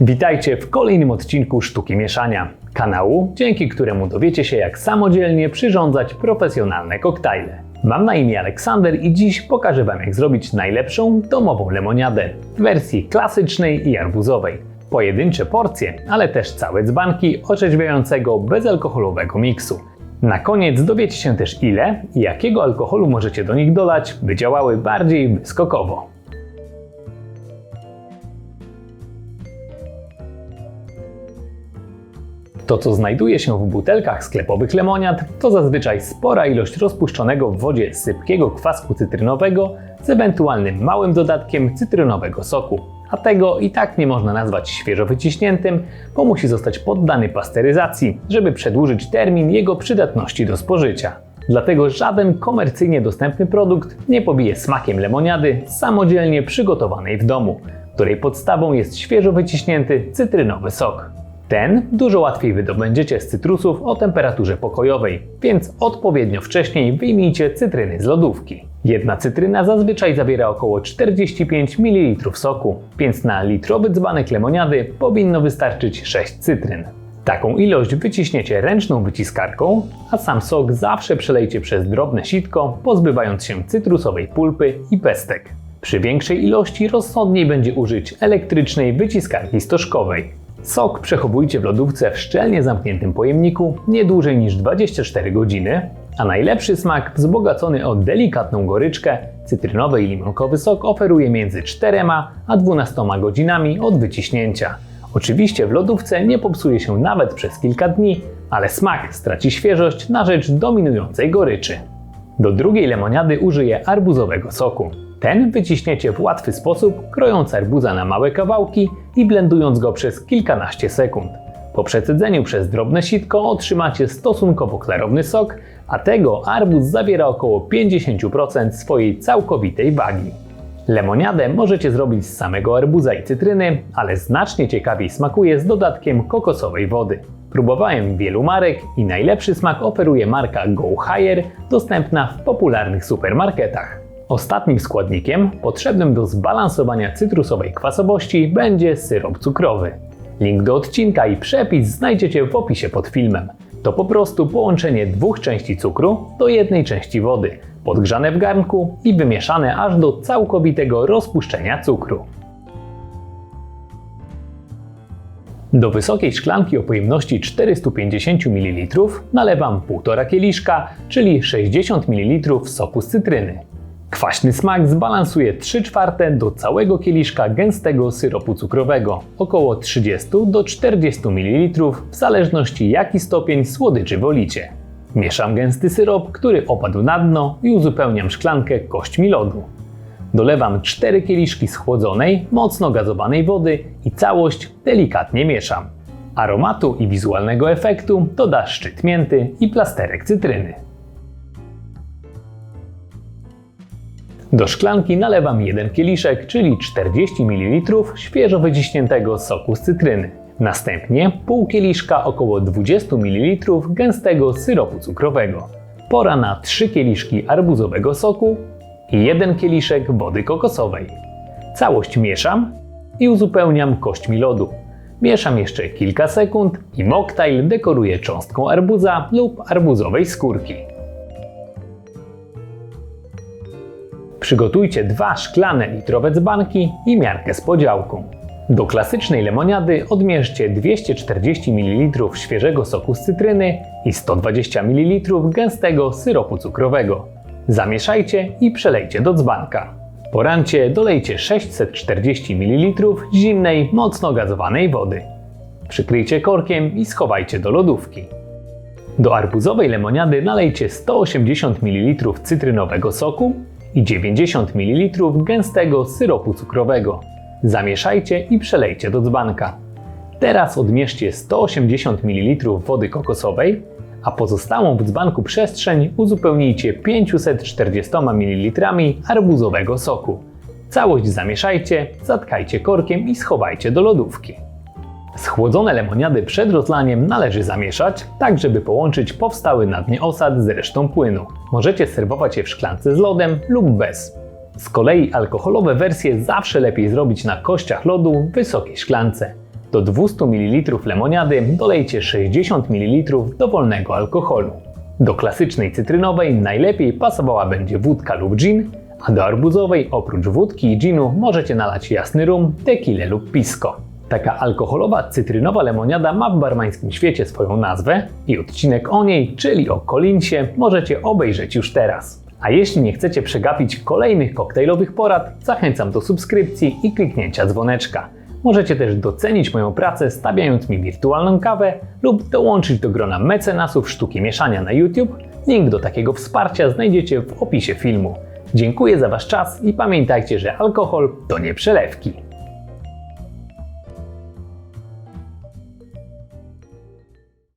Witajcie w kolejnym odcinku Sztuki Mieszania, kanału, dzięki któremu dowiecie się jak samodzielnie przyrządzać profesjonalne koktajle. Mam na imię Aleksander i dziś pokażę Wam jak zrobić najlepszą domową lemoniadę w wersji klasycznej i arbuzowej. Pojedyncze porcje, ale też całe dzbanki orzeźwiającego bezalkoholowego miksu. Na koniec dowiecie się też ile i jakiego alkoholu możecie do nich dolać, by działały bardziej wyskokowo. To, co znajduje się w butelkach sklepowych lemoniad, to zazwyczaj spora ilość rozpuszczonego w wodzie sypkiego kwasku cytrynowego z ewentualnym małym dodatkiem cytrynowego soku. A tego i tak nie można nazwać świeżo wyciśniętym, bo musi zostać poddany pasteryzacji, żeby przedłużyć termin jego przydatności do spożycia. Dlatego żaden komercyjnie dostępny produkt nie pobije smakiem lemoniady samodzielnie przygotowanej w domu, której podstawą jest świeżo wyciśnięty cytrynowy sok. Ten dużo łatwiej wydobędziecie z cytrusów o temperaturze pokojowej, więc odpowiednio wcześniej wyjmijcie cytryny z lodówki. Jedna cytryna zazwyczaj zawiera około 45 ml soku, więc na litrowy dzbanek lemoniady powinno wystarczyć 6 cytryn. Taką ilość wyciśniecie ręczną wyciskarką, a sam sok zawsze przelejcie przez drobne sitko, pozbywając się cytrusowej pulpy i pestek. Przy większej ilości rozsądniej będzie użyć elektrycznej wyciskarki stożkowej. Sok przechowujcie w lodówce w szczelnie zamkniętym pojemniku nie dłużej niż 24 godziny, a najlepszy smak wzbogacony o delikatną goryczkę cytrynowy i limonkowy sok oferuje między 4 a 12 godzinami od wyciśnięcia. Oczywiście w lodówce nie popsuje się nawet przez kilka dni, ale smak straci świeżość na rzecz dominującej goryczy. Do drugiej lemoniady użyję arbuzowego soku. Ten wyciśniecie w łatwy sposób, krojąc arbuza na małe kawałki i blendując go przez kilkanaście sekund. Po przecedzeniu przez drobne sitko otrzymacie stosunkowo klarowny sok, a tego arbuz zawiera około 50% swojej całkowitej wagi. Lemoniadę możecie zrobić z samego arbuza i cytryny, ale znacznie ciekawiej smakuje z dodatkiem kokosowej wody. Próbowałem wielu marek i najlepszy smak oferuje marka Go Higher, dostępna w popularnych supermarketach. Ostatnim składnikiem potrzebnym do zbalansowania cytrusowej kwasowości będzie syrop cukrowy. Link do odcinka i przepis znajdziecie w opisie pod filmem. To po prostu połączenie dwóch części cukru do jednej części wody, podgrzane w garnku i wymieszane aż do całkowitego rozpuszczenia cukru. Do wysokiej szklanki o pojemności 450 ml nalewam 1,5 kieliszka, czyli 60 ml soku z cytryny. Kwaśny smak zbalansuje 3 czwarte do całego kieliszka gęstego syropu cukrowego, około 30 do 40 ml w zależności jaki stopień słodyczy wolicie. Mieszam gęsty syrop, który opadł na dno i uzupełniam szklankę kośćmi lodu. Dolewam 4 kieliszki schłodzonej, mocno gazowanej wody i całość delikatnie mieszam. Aromatu i wizualnego efektu doda szczyt mięty i plasterek cytryny. Do szklanki nalewam jeden kieliszek, czyli 40 ml świeżo wyciśniętego soku z cytryny. Następnie pół kieliszka około 20 ml gęstego syropu cukrowego. Pora na 3 kieliszki arbuzowego soku i jeden kieliszek wody kokosowej. Całość mieszam i uzupełniam kośćmi lodu. Mieszam jeszcze kilka sekund i moktajl dekoruję cząstką arbuza lub arbuzowej skórki. Przygotujcie dwa szklane litrowe dzbanki i miarkę z podziałką. Do klasycznej lemoniady odmierzcie 240 ml świeżego soku z cytryny i 120 ml gęstego syropu cukrowego. Zamieszajcie i przelejcie do dzbanka. Po rancie dolejcie 640 ml zimnej, mocno gazowanej wody. Przykryjcie korkiem i schowajcie do lodówki. Do arbuzowej lemoniady nalejcie 180 ml cytrynowego soku i 90 ml gęstego syropu cukrowego. Zamieszajcie i przelejcie do dzbanka. Teraz odmierzcie 180 ml wody kokosowej, a pozostałą w dzbanku przestrzeń uzupełnijcie 540 ml arbuzowego soku. Całość zamieszajcie, zatkajcie korkiem i schowajcie do lodówki. Schłodzone lemoniady przed rozlaniem należy zamieszać, tak żeby połączyć powstały na dnie osad z resztą płynu. Możecie serwować je w szklance z lodem lub bez. Z kolei alkoholowe wersje zawsze lepiej zrobić na kościach lodu w wysokiej szklance. Do 200 ml lemoniady dolejcie 60 ml dowolnego alkoholu. Do klasycznej cytrynowej najlepiej pasowała będzie wódka lub gin, a do arbuzowej oprócz wódki i ginu możecie nalać jasny rum, tequilę lub pisco. Taka alkoholowa cytrynowa lemoniada ma w barmańskim świecie swoją nazwę i odcinek o niej, czyli o kolinsie, możecie obejrzeć już teraz. A jeśli nie chcecie przegapić kolejnych koktajlowych porad, zachęcam do subskrypcji i kliknięcia dzwoneczka. Możecie też docenić moją pracę stawiając mi wirtualną kawę lub dołączyć do grona mecenasów sztuki mieszania na YouTube. Link do takiego wsparcia znajdziecie w opisie filmu. Dziękuję za Wasz czas i pamiętajcie, że alkohol to nie przelewki.